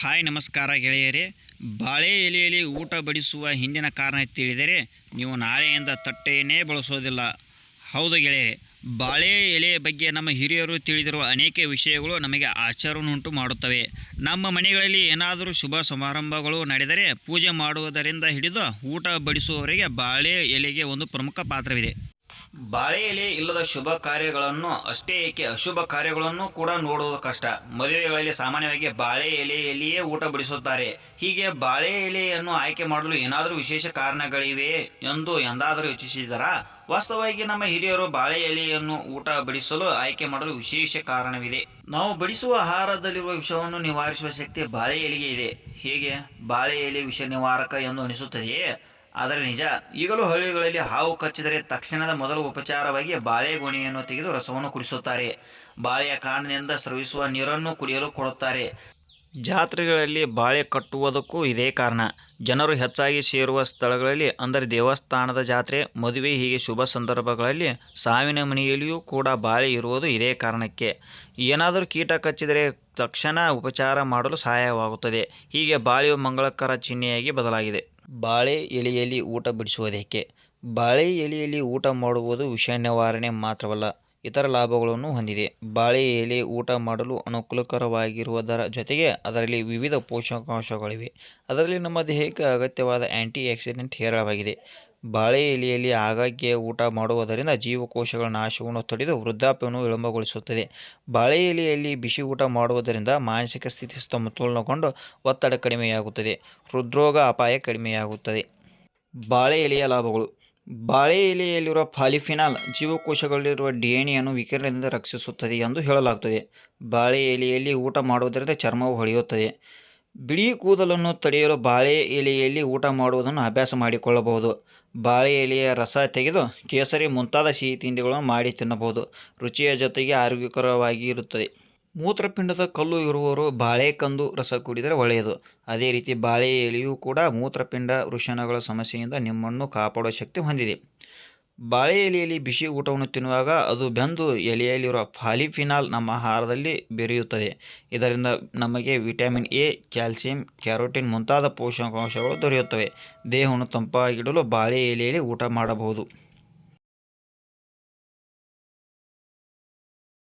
Hi, ನಮಸ್ಕಾರ ಗೆಳೆಯರೇ. ಬಾಳೆ ಎಲೆಯಲ್ಲಿ ಊಟ ಬಡಿಸುವ ಹಿಂದಿನ ಕಾರಣ ತಿಳಿದರೆ ನೀವು ನಾಳೆಯಿಂದ ತಟ್ಟೆಯನ್ನೇ ಬಳಸೋದಿಲ್ಲ. ಹೌದು ಗೆಳೆಯರೆ, ಬಾಳೆ ಎಲೆಯ ಬಗ್ಗೆ ನಮ್ಮ ಹಿರಿಯರು ತಿಳಿದಿರುವ ಅನೇಕ ವಿಷಯಗಳು ನಮಗೆ ಆಚಾರವನ್ನುಂಟು ಮಾಡುತ್ತವೆ. ನಮ್ಮ ಮನೆಗಳಲ್ಲಿ ಏನಾದರೂ ಶುಭ ಸಮಾರಂಭಗಳು ನಡೆದರೆ ಪೂಜೆ ಮಾಡುವುದರಿಂದ ಹಿಡಿದು ಊಟ ಬಡಿಸುವವರೆಗೆ ಬಾಳೆ ಎಲೆಗೆ ಒಂದು ಪ್ರಮುಖ ಪಾತ್ರವಿದೆ. ಬಾಳೆ ಎಲೆ ಇಲ್ಲದ ಶುಭ ಕಾರ್ಯಗಳನ್ನು, ಅಷ್ಟೇ ಏಕೆ ಅಶುಭ ಕಾರ್ಯಗಳನ್ನು ಕೂಡ ನೋಡುವುದು ಕಷ್ಟ. ಮದುವೆಗಳಲ್ಲಿ ಸಾಮಾನ್ಯವಾಗಿ ಬಾಳೆ ಎಲೆಯಲ್ಲಿಯೇ ಊಟ ಬಡಿಸುತ್ತಾರೆ. ಹೀಗೆ ಬಾಳೆ ಎಲೆಯನ್ನು ಆಯ್ಕೆ ಮಾಡಲು ಏನಾದರೂ ವಿಶೇಷ ಕಾರಣಗಳಿವೆಯೇ ಎಂದು ಎಂದಾದರೂ ಯೋಚಿಸಿದರಾ? ವಾಸ್ತವವಾಗಿ ನಮ್ಮ ಹಿರಿಯರು ಬಾಳೆ ಎಲೆಯನ್ನು ಊಟ ಬಡಿಸಲು ಆಯ್ಕೆ ಮಾಡಲು ವಿಶೇಷ ಕಾರಣವಿದೆ. ನಾವು ಬಡಿಸುವ ಆಹಾರದಲ್ಲಿರುವ ವಿಷವನ್ನು ನಿವಾರಿಸುವ ಶಕ್ತಿ ಬಾಳೆ ಎಲೆಗೆ ಇದೆ. ಹೇಗೆ? ಬಾಳೆ ಎಲೆ ವಿಷ ನಿವಾರಕ ಎಂದು ಅನಿಸುತ್ತದೆಯೇ? ಆದರೆ ನಿಜ, ಈಗಲೂ ಹಳ್ಳಿಗಳಲ್ಲಿ ಹಾವು ಕಚ್ಚಿದರೆ ತಕ್ಷಣದ ಮೊದಲ ಉಪಚಾರವಾಗಿ ಬಾಳೆಗೊನೆಯನ್ನು ತೆಗೆದು ರಸವನ್ನು ಕುಡಿಸುತ್ತಾರೆ. ಬಾಳೆಯ ಕಾಂಡದಿಂದ ಸ್ರವಿಸುವ ನೀರನ್ನು ಕುಡಿಯಲು ಕೊಡುತ್ತಾರೆ. ಜಾತ್ರೆಗಳಲ್ಲಿ ಬಾಳೆ ಕಟ್ಟುವುದಕ್ಕೂ ಇದೇ ಕಾರಣ. ಜನರು ಹೆಚ್ಚಾಗಿ ಸೇರುವ ಸ್ಥಳಗಳಲ್ಲಿ, ಅಂದರೆ ದೇವಸ್ಥಾನದ ಜಾತ್ರೆ, ಮದುವೆ ಹೀಗೆ ಶುಭ ಸಂದರ್ಭಗಳಲ್ಲಿ ಸಾವಿನ ಮನೆಯಲ್ಲಿಯೂ ಕೂಡ ಬಾಳೆ ಇರುವುದು ಇದೇ ಕಾರಣಕ್ಕೆ. ಏನಾದರೂ ಕೀಟ ಕಚ್ಚಿದರೆ ತಕ್ಷಣ ಉಪಚಾರ ಮಾಡಲು ಸಹಾಯವಾಗುತ್ತದೆ. ಹೀಗೆ ಬಾಳೆಯು ಮಂಗಳಕರ ಚಿಹ್ನೆಯಾಗಿ ಬದಲಾಗಿದೆ. ಬಾಳೆ ಎಲೆಯಲ್ಲಿ ಊಟ ಬಿಡಿಸುವುದೇಕೆ? ಬಾಳೆ ಎಲೆಯಲ್ಲಿ ಊಟ ಮಾಡುವುದು ವಿಷ ನಿವಾರಣೆ ಮಾತ್ರವಲ್ಲ, ಇತರ ಲಾಭಗಳನ್ನು ಹೊಂದಿದೆ. ಬಾಳೆ ಎಲೆ ಊಟ ಮಾಡಲು ಅನುಕೂಲಕರವಾಗಿರುವುದರ ಜೊತೆಗೆ ಅದರಲ್ಲಿ ವಿವಿಧ ಪೋಷಕಾಂಶಗಳಿವೆ. ಅದರಲ್ಲಿ ನಮ್ಮ ದೇಹಕ್ಕೆ ಅಗತ್ಯವಾದ ಆ್ಯಂಟಿ ಆಕ್ಸಿಡೆಂಟ್ ಹೇರಳವಾಗಿದೆ. ಬಾಳೆ ಎಲೆಯಲ್ಲಿ ಆಗಾಗ್ಗೆ ಊಟ ಮಾಡುವುದರಿಂದ ಜೀವಕೋಶಗಳ ನಾಶವನ್ನು ತಡೆದು ವೃದ್ಧಾಪ್ಯವನ್ನು ವಿಳಂಬಗೊಳಿಸುತ್ತದೆ. ಬಾಳೆ ಎಲೆಯಲ್ಲಿ ಬಿಸಿ ಊಟ ಮಾಡುವುದರಿಂದ ಮಾನಸಿಕ ಸ್ಥಿತಿ ಸಮತೋಲನಗೊಂಡು ಒತ್ತಡ ಕಡಿಮೆಯಾಗುತ್ತದೆ. ಹೃದ್ರೋಗ ಅಪಾಯ ಕಡಿಮೆಯಾಗುತ್ತದೆ. ಬಾಳೆ ಎಲೆಯ ಲಾಭಗಳು. ಬಾಳೆ ಎಲೆಯಲ್ಲಿರುವ ಪಾಲಿಫಿನಾಲ್ ಜೀವಕೋಶಗಳಲ್ಲಿರುವ ಡಿಎನ್ಎಯನ್ನು ವಿಕಿರಣದಿಂದ ರಕ್ಷಿಸುತ್ತದೆ ಎಂದು ಹೇಳಲಾಗುತ್ತದೆ. ಬಾಳೆ ಎಲೆಯಲ್ಲಿ ಊಟ ಮಾಡುವುದರಿಂದ ಚರ್ಮವು ಹೊಳೆಯುತ್ತದೆ. ಬಿಳಿ ಕೂದಲನ್ನು ತಡೆಯಲು ಬಾಳೆ ಎಲೆಯಲ್ಲಿ ಊಟ ಮಾಡುವುದನ್ನು ಅಭ್ಯಾಸ ಮಾಡಿಕೊಳ್ಳಬಹುದು. ಬಾಳೆ ಎಲೆಯ ರಸ ತೆಗೆದು ಕೇಸರಿ ಮುಂತಾದ ಸಿಹಿ ತಿಂಡಿಗಳನ್ನು ಮಾಡಿ ತಿನ್ನಬಹುದು. ರುಚಿಯ ಜೊತೆಗೆ ಆರೋಗ್ಯಕರವಾಗಿ ಇರುತ್ತದೆ. ಮೂತ್ರಪಿಂಡದ ಕಲ್ಲು ಇರುವವರು ಬಾಳೆಕಂದು ರಸ ಕುಡಿದರೆ ಒಳ್ಳೆಯದು. ಅದೇ ರೀತಿ ಬಾಳೆ ಎಲೆಯೂ ಕೂಡ ಮೂತ್ರಪಿಂಡ ವೃಷಣಗಳ ಸಮಸ್ಯೆಯಿಂದ ನಿಮ್ಮನ್ನು ಕಾಪಾಡುವ ಶಕ್ತಿ ಹೊಂದಿದೆ. ಬಾಳೆ ಎಲೆಯಲ್ಲಿ ಬಿಸಿ ಊಟವನ್ನು ತಿನ್ನುವಾಗ ಅದು ಬೆಂದು ಎಲೆಯಲ್ಲಿರುವ ಫಾಲಿಫಿನಾಲ್ ನಮ್ಮ ಆಹಾರದಲ್ಲಿ ಬೆರೆಯುತ್ತದೆ. ಇದರಿಂದ ನಮಗೆ ವಿಟಮಿನ್ ಎ, ಕ್ಯಾಲ್ಸಿಯಂ, ಕ್ಯಾರೋಟಿನ್ ಮುಂತಾದ ಪೋಷಕಾಂಶಗಳು ದೊರೆಯುತ್ತವೆ. ದೇಹವನ್ನು ತಂಪಾಗಿಡಲು ಬಾಳೆ ಎಲೆಯಲ್ಲಿ ಊಟ ಮಾಡಬಹುದು.